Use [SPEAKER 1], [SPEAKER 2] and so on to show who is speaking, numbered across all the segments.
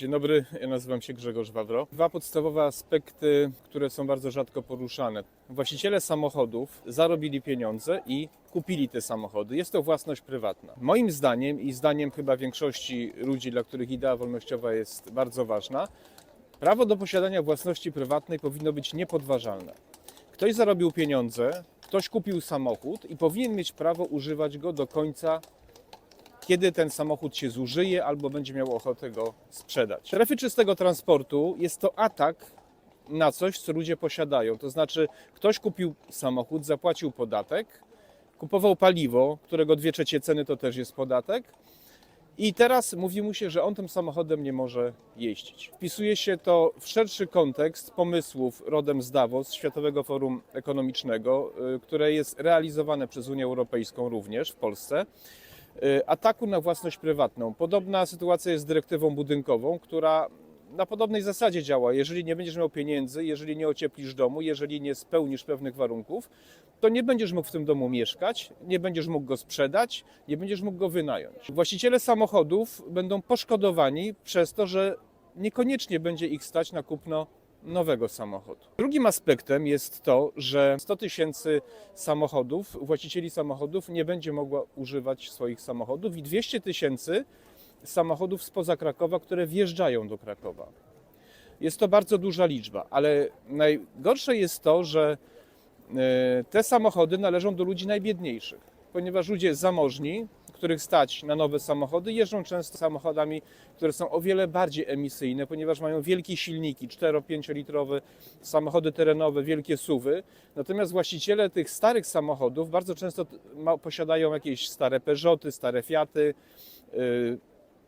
[SPEAKER 1] Dzień dobry, ja nazywam się Grzegorz Wawro. Dwa podstawowe aspekty, które są bardzo rzadko poruszane. Właściciele samochodów zarobili pieniądze i kupili te samochody. Jest to własność prywatna. Moim zdaniem i zdaniem chyba większości ludzi, dla których idea wolnościowa jest bardzo ważna, prawo do posiadania własności prywatnej powinno być niepodważalne. Ktoś zarobił pieniądze, ktoś kupił samochód i powinien mieć prawo używać go do końca kiedy ten samochód się zużyje albo będzie miał ochotę go sprzedać. Strefy czystego transportu jest to atak na coś, co ludzie posiadają. To znaczy, ktoś kupił samochód, zapłacił podatek, kupował paliwo, którego dwie trzecie ceny to też jest podatek. I teraz mówi mu się, że on tym samochodem nie może jeździć. Wpisuje się to w szerszy kontekst pomysłów rodem z Davos, Światowego Forum Ekonomicznego, y, które jest realizowane przez Unię Europejską również w Polsce ataku na własność prywatną. Podobna sytuacja jest z dyrektywą budynkową, która na podobnej zasadzie działa. Jeżeli nie będziesz miał pieniędzy, jeżeli nie ocieplisz domu, jeżeli nie spełnisz pewnych warunków, to nie będziesz mógł w tym domu mieszkać, nie będziesz mógł go sprzedać, nie będziesz mógł go wynająć. Właściciele samochodów będą poszkodowani przez to, że niekoniecznie będzie ich stać na kupno nowego samochodu. Drugim aspektem jest to, że 100 tysięcy samochodów, właścicieli samochodów nie będzie mogła używać swoich samochodów i 200 tysięcy samochodów spoza Krakowa, które wjeżdżają do Krakowa. Jest to bardzo duża liczba, ale najgorsze jest to, że e, te samochody należą do ludzi najbiedniejszych, ponieważ ludzie zamożni, których stać na nowe samochody, jeżdżą często samochodami, które są o wiele bardziej emisyjne, ponieważ mają wielkie silniki, 4-5 litrowe samochody terenowe, wielkie suwy. Natomiast właściciele tych starych samochodów bardzo często posiadają jakieś stare Peugeoty, stare Fiaty. Yy,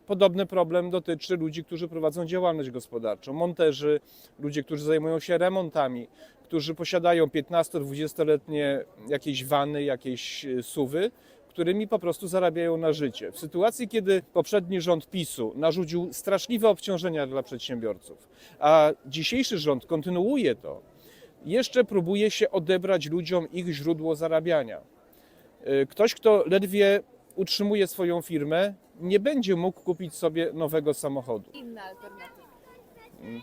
[SPEAKER 1] Podobny problem dotyczy ludzi, którzy prowadzą działalność gospodarczą, monterzy, ludzie, którzy zajmują się remontami, którzy posiadają 15-20-letnie jakieś wany, jakieś y, suwy, którymi po prostu zarabiają na życie. W sytuacji, kiedy poprzedni rząd PiSu narzucił straszliwe obciążenia dla przedsiębiorców, a dzisiejszy rząd kontynuuje to, jeszcze próbuje się odebrać ludziom ich źródło zarabiania. Y, Ktoś, kto ledwie utrzymuje swoją firmę, nie będzie mógł kupić sobie nowego samochodu.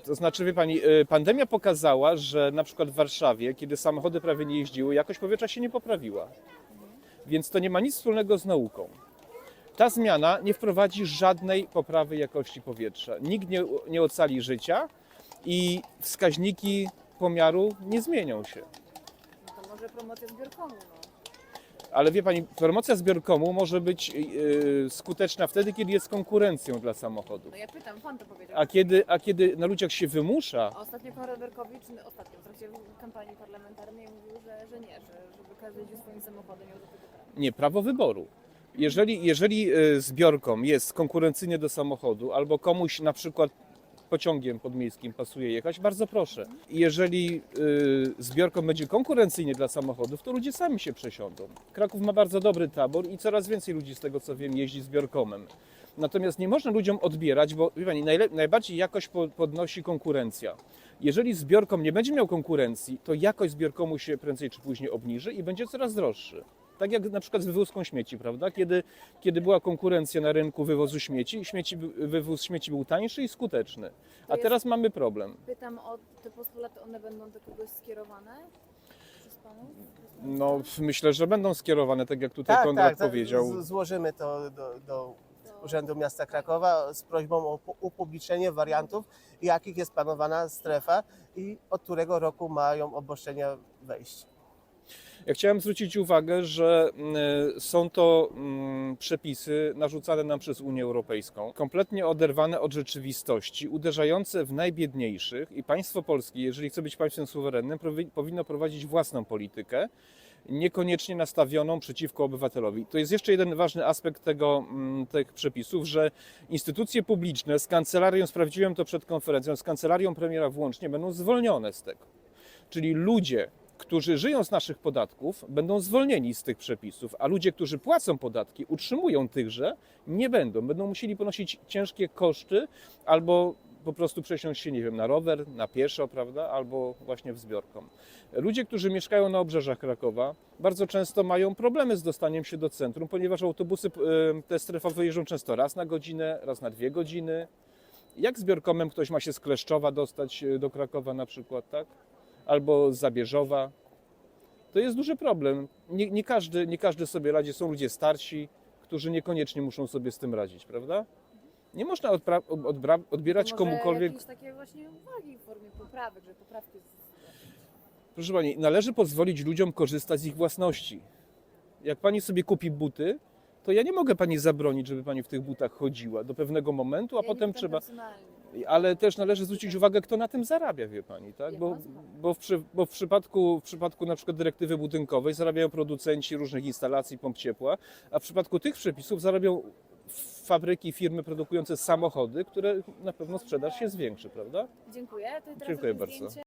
[SPEAKER 1] To znaczy, wie pani, y, pandemia pokazała, że na przykład w Warszawie, kiedy samochody prawie nie jeździły, jakość powietrza się nie poprawiła. Więc to nie ma nic wspólnego z nauką. Ta zmiana nie wprowadzi żadnej poprawy jakości powietrza. Nikt nie, nie ocali życia i wskaźniki pomiaru nie zmienią się.
[SPEAKER 2] No to może promocja zbiorkomu, no.
[SPEAKER 1] Ale wie pani, promocja zbiorkomu może być yy, skuteczna wtedy, kiedy jest konkurencją dla samochodów.
[SPEAKER 2] No ja pytam, pan to powiedział.
[SPEAKER 1] A kiedy, a kiedy na ludziach się wymusza,
[SPEAKER 2] A ostatnio pan Roberkowicz, no, ostatnio w trakcie kampanii parlamentarnej mówił, że, że nie, że żeby każdy jeździł swoim samochodem miał do tego prawo.
[SPEAKER 1] nie, prawo wyboru. Jeżeli, jeżeli y, zbiorką jest konkurencyjnie do samochodu, albo komuś na przykład pociągiem podmiejskim pasuje jechać, bardzo proszę. Jeżeli y, zbiorką będzie konkurencyjnie dla samochodów, to ludzie sami się przesiądą. Kraków ma bardzo dobry tabor i coraz więcej ludzi, z tego co wiem, jeździ zbiorkomem. Natomiast nie można ludziom odbierać, bo wie pani, najbardziej jakość po- podnosi konkurencja. Jeżeli zbiorkom nie będzie miał konkurencji, to jakość zbiorkomu się prędzej czy później obniży i będzie coraz droższy. Tak jak na przykład z wywózką śmieci, prawda? Kiedy, kiedy była konkurencja na rynku wywozu śmieci, śmieci, wywóz śmieci był tańszy i skuteczny. A
[SPEAKER 2] jest-
[SPEAKER 1] teraz mamy problem.
[SPEAKER 2] Pytam o te postulaty, one będą do kogoś skierowane przez panów?
[SPEAKER 1] No, myślę, że będą skierowane, tak jak tutaj Konrad
[SPEAKER 3] tak,
[SPEAKER 1] powiedział.
[SPEAKER 3] z- Złożymy to do, do Urzędu Miasta Krakowa z prośbą o pu- upublicznienie wariantów, jakich jest planowana strefa i od którego roku mają obostrzenia wejść.
[SPEAKER 1] Ja chciałem zwrócić uwagę, że mm, są to mm, przepisy narzucane nam przez Unię Europejską, kompletnie oderwane od rzeczywistości, uderzające w najbiedniejszych i państwo polskie, jeżeli chce być państwem suwerennym, powinno prowadzić własną politykę, niekoniecznie nastawioną przeciwko obywatelowi. To jest jeszcze jeden ważny aspekt tego, mm, tych przepisów, że instytucje publiczne z kancelarią, sprawdziłem to przed konferencją, z kancelarią premiera włącznie, będą zwolnione z tego. Czyli ludzie, którzy żyją z naszych podatków, będą zwolnieni z tych przepisów, a ludzie, którzy płacą podatki, utrzymują tychże, nie będą. Będą musieli ponosić ciężkie koszty albo po prostu przesiąść się, nie wiem, na rower, na pieszo, prawda, albo właśnie w zbiorką. Ludzie, którzy mieszkają na obrzeżach Krakowa, bardzo często mają problemy z dostaniem się do centrum, ponieważ autobusy e, te strefowe jeżdżą często raz na godzinę, raz na dwie godziny. Jak zbiorkomem ktoś ma się z Kleszczowa dostać e, do Krakowa na przykład, tak? Albo z Zabierzowa. To jest duży problem. Nie, nie, każdy, nie każdy sobie radzi. Są ludzie starsi, którzy niekoniecznie muszą sobie z tym radzić, prawda? Nie można odbierać
[SPEAKER 2] To
[SPEAKER 1] komukolwiek.
[SPEAKER 2] Może jakieś takie właśnie uwagi w formie poprawek, że poprawki
[SPEAKER 1] Proszę pani, należy pozwolić ludziom korzystać z ich własności. Jak pani sobie kupi buty, to ja nie mogę pani zabronić, żeby pani w tych butach chodziła do pewnego momentu, a
[SPEAKER 2] Ja
[SPEAKER 1] potem trzeba.
[SPEAKER 2] personalnie.
[SPEAKER 1] Ale też należy zwrócić uwagę, kto na tym zarabia, wie pani, tak? Bo, bo, w, przy, bo w przypadku w przypadku na przykład dyrektywy budynkowej zarabiają producenci różnych instalacji pomp ciepła, a w przypadku tych przepisów zarabią fabryki, firmy produkujące samochody, które na pewno sprzedaż się zwiększy, prawda?
[SPEAKER 2] Dziękuję.
[SPEAKER 1] Dziękuję bardzo.
[SPEAKER 2] zdjęcie.